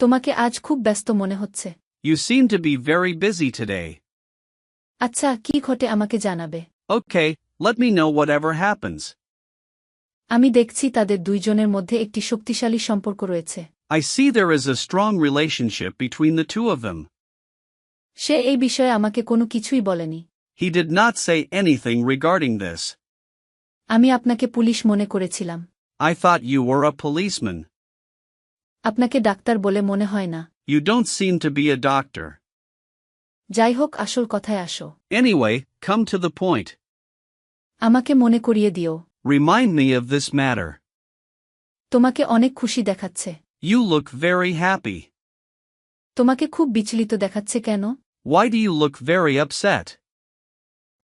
তোমাকে আজ খুব ব্যস্ত মনে হচ্ছে You seem to be very busy today. আচ্ছা কি ঘটে আমাকে জানাবে Okay, let me know whatever happens. আমি দেখছি তাদের দুইজনের মধ্যে একটি শক্তিশালী সম্পর্ক রয়েছে I see there is a strong relationship between the two of them. সে এই বিষয়ে আমাকে কোনো কিছুই বলেনি He did not say anything regarding this. আমি আপনাকে পুলিশ মনে করেছিলাম I thought you were a policeman. আপনাকে ডাক্তার বলে মনে হয় না You don't seem to be a doctor. যাই হোক আসল কথায় আসো Anyway, come to the point. আমাকে মনে করিয়ে দিও Remind me of this matter. তোমাকে অনেক খুশি দেখাচ্ছে You look very happy. তোমাকে খুব বিচলিত দেখাচ্ছে কেন Why do you look very upset?